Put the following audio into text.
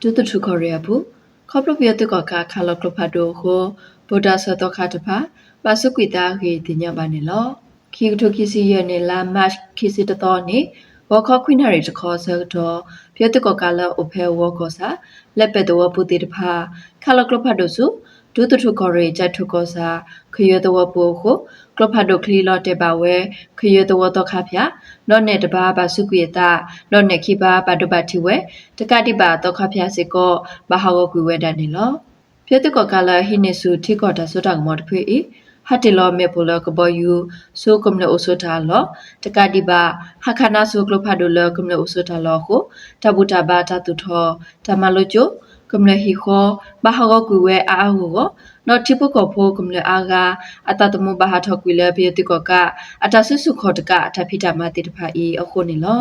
ဒုတထုခေါ်ရဘူးခေါပလပြတ်ကကခါလကလဖတ်တို့ကိုဗုဒ္ဓဆတ်တော့ခါတဖာပါစုကွေတာခေတင်ညပါနေလောခီထုခီစီရနေလာမတ်ခီစီတတော်နေဝခေါခွိနာရီတခေါ်ဆတော့ပြတ်ကကလာအဖဲဝကောစာလက်ပက်တော့ပုတိတဖာခါလကလဖတ်တို့စု ဒုတထုခေါ်ရကြထုကောစာခရတော့ပိုကိုကလဖတ်တို့ခလီလော့တဲ့ပါဝဲခရတော့တော့ခါဖျာလော့နဲ့တပါပါစုကွေတာလော့နဲ့ခိပါပါတပတ်တီဝဲတကတိပါတော့ခါဖျာစေကောမဟာဝကွေဝဲတန်နေလောပြတ်ကကလာဟိနေစုထိကောတာဆိုတာမော်တဖေးဟတ်တီလောမေပိုလကဘယူဆိုကမလအိုဆိုတာလောတကတိပါဟခနာဆိုကလဖတ်တို့လကမလအိုဆိုတာလောကိုတဘူတာဘာတတုထောတမလိုချို ကမလဟီခောဘာဟောကူဝဲအာဟောနော်တိပုကောဖိုကမလအာဂါအတတမဘာဟာထောကွေလဘေတိကောကအတဆုစုခောတကအထဖိတမတိတဖာဤအခုနေလော